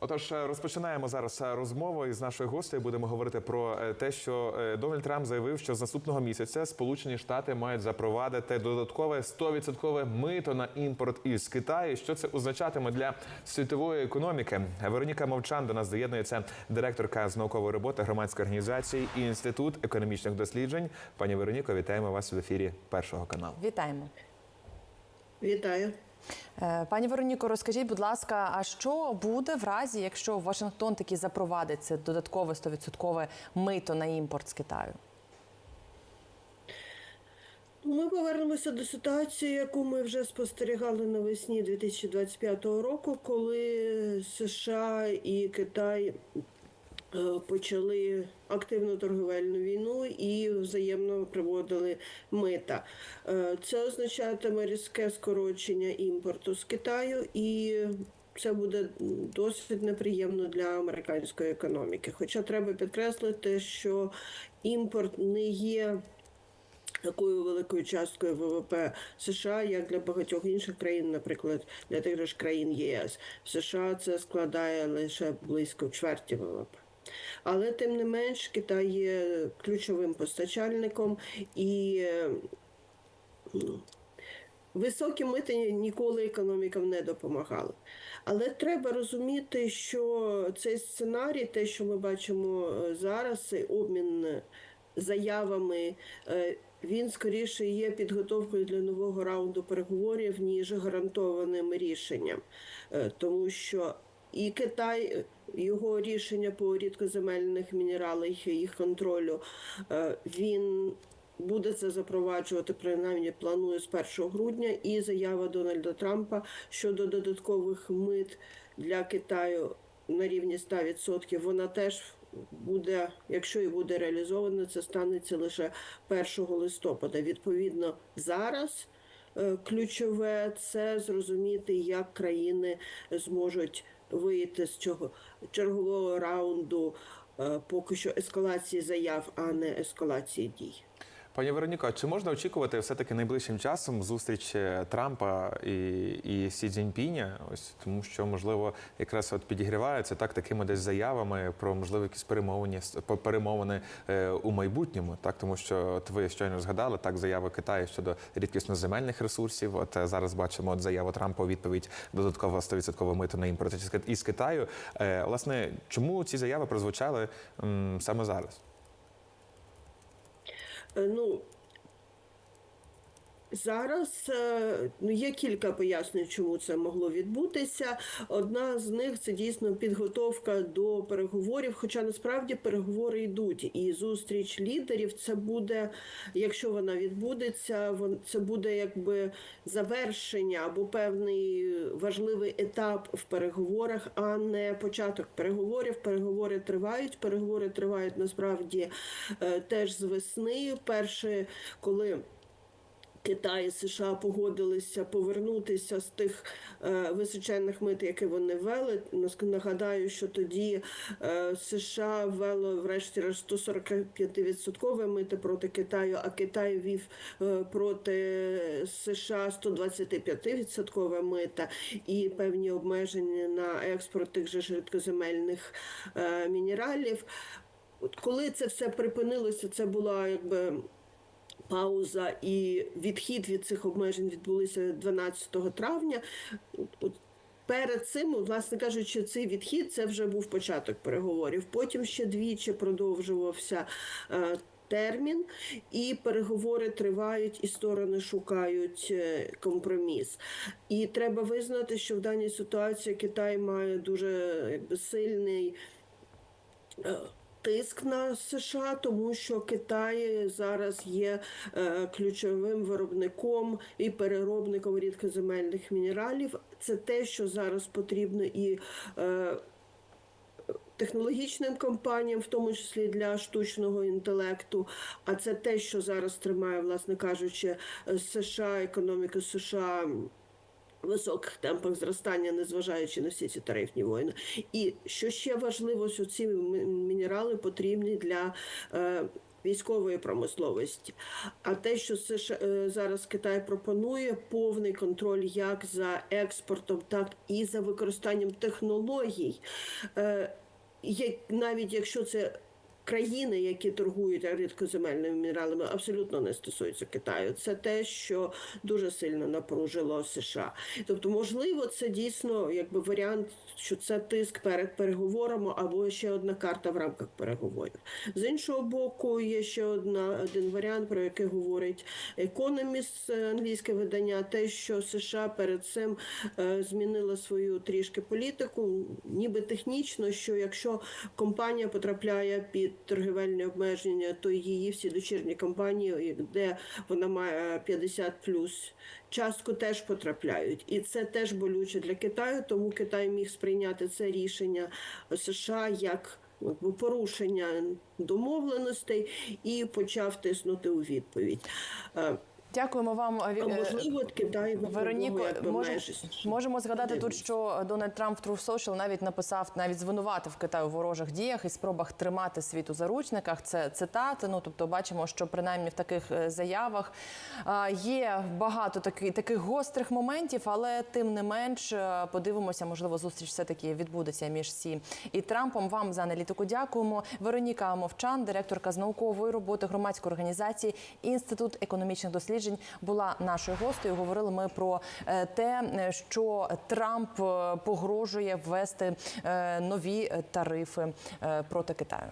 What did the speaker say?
Отож, е, розпочинаємо зараз е, розмову із нашою гостею. Будемо говорити про е, те, що Дональд Трамп заявив, що з наступного місяця Сполучені Штати мають запровадити додаткове 100% мито на імпорт із Китаю. Що це означатиме для світової економіки? Вероніка Мовчан до нас доєднується директорка з наукової роботи громадської організації і Інститут економічних досліджень. Пані Вероніко, вітаємо вас в ефірі першого каналу. Вітаємо. Вітаю. Е, Пані Вероніко, розкажіть, будь ласка, а що буде в разі, якщо Вашингтон таки запровадить це додаткове 100% мито на імпорт з Китаю? Ми повернемося до ситуації, яку ми вже спостерігали навесні 2025 року, коли США і Китай почали активну торговельну війну і взаємно приводили мита. Е, Це означатиме різке скорочення імпорту з Китаю і. Це буде досить неприємно для американської економіки. Хоча треба підкреслити, що імпорт не є такою великою часткою ВВП США, як для багатьох інших країн, наприклад, для тих же країн ЄС. В США це складає лише близько чверті ВВП. Але тим не менш Китай є ключовим постачальником і Високі мити ніколи економікам не допомагали. Але треба розуміти, що цей сценарій, те, що ми бачимо е, зараз, цей обмін е, заявами, е, він скоріше є підготовкою для нового раунду переговорів, ніж гарантованим рішенням. Тому що і Китай, його рішення по рідкоземельних мінералах, їх контролю, е, він буде це запроваджувати, принаймні планує з 1 грудня. І заява Дональда Трампа щодо додаткових мит для Китаю на рівні 100%, вона теж буде, якщо і буде реалізована, це станеться лише 1 листопада. Відповідно, зараз ключове це зрозуміти, як країни зможуть вийти з цього чергового раунду е, поки що ескалації заяв, а не ескалації дій. Пані Вероніко, чи можна очікувати все-таки найближчим часом зустріч е, Трампа і, і Сі Цзіньпіня? Ось тому, що можливо якраз от підігріваються так такими десь заявами про можливо якісь перемовини перемовини у майбутньому, так тому що от ви щойно згадали так заяви Китаю щодо рідкісноземельних ресурсів. От е, зараз бачимо от заяву Трампа у відповідь додатково 100% мито на імпорт із Китаю. Е, власне, чому ці заяви прозвучали саме зараз? Е, Ну, зараз е, ну, є кілька пояснень, чому це могло відбутися. Одна з них це дійсно підготовка до переговорів. Хоча насправді переговори йдуть, і зустріч лідерів це буде, якщо вона відбудеться, це буде якби завершення або певний важливий етап в переговорах, а не початок переговорів. Переговори тривають. Переговори тривають насправді е, теж з весни. Перше, коли Китай і США погодилися повернутися з тих е, височенних мит, які вони ввели. Нас- Нагадаю, що тоді е, США ввело врешті-решт 145% мити проти Китаю, а Китай вів е, проти США 125% мита і певні обмеження на експорт тих же рідкоземельних е, мінералів. От коли це все припинилося, це була якби пауза і відхід від цих обмежень відбулися 12 травня. Перед цим, власне кажучи, цей відхід це вже був початок переговорів. Потім ще двічі продовжувався. е, Термін і переговори тривають, і сторони шукають е, компроміс. І треба визнати, що в даній ситуації Китай має дуже якби, сильний е, тиск на США, тому що Китай зараз є е, ключовим виробником і переробником рідкоземельних мінералів. Це те, що зараз потрібно і. Е, Технологічним компаніям, в тому числі для штучного інтелекту, а це те, що зараз тримає, власне кажучи, е, США, економіку США високих темпах зростання, незважаючи на всі ці тарифні воїни. І що ще важливо, що ці мінерали потрібні для е, військової промисловості. А те, що США, е, зараз Китай пропонує, повний контроль як за експортом, так і за використанням технологій. Е, навіть якщо це країни, які торгують рідкоземельними мінералами, абсолютно не стосуються Китаю. Це те, що дуже сильно напружило США. Тобто, можливо, це дійсно якби варіант, що це тиск перед переговорами або ще одна карта в рамках переговорів. З іншого боку, є ще одна один варіант, про який говорить Economist, е, англійське видання, те, що США перед цим е, змінила свою трішки політику, ніби технічно, що якщо компанія потрапляє під торгівельні обмеження, то її всі дочірні компанії, де вона має 50 плюс частку, теж потрапляють. І це теж болюче для Китаю, тому Китай міг сприйняти це рішення США як порушення домовленостей і почав тиснути у відповідь. Дякуємо вам. Е, можливо, Китай Вероніко, може, можемо згадати тут, що Дональд Трамп в Truth Social навіть написав, навіть звинуватив Китай у ворожих діях і спробах тримати світ у заручниках. Це цитати. Ну тобто, бачимо, що принаймні в таких е, заявах є багато таких таких гострих моментів, але тим не менш е, подивимося, можливо, зустріч все таки відбудеться між Сі і Трампом. Вам за аналітику дякуємо. Вероніка Мовчан, директорка з наукової роботи громадської організації Інститут економічних досліджень, була нашою гостею. Говорили ми про е, те, е, що Трамп е, погрожує ввести нові тарифи проти Китаю.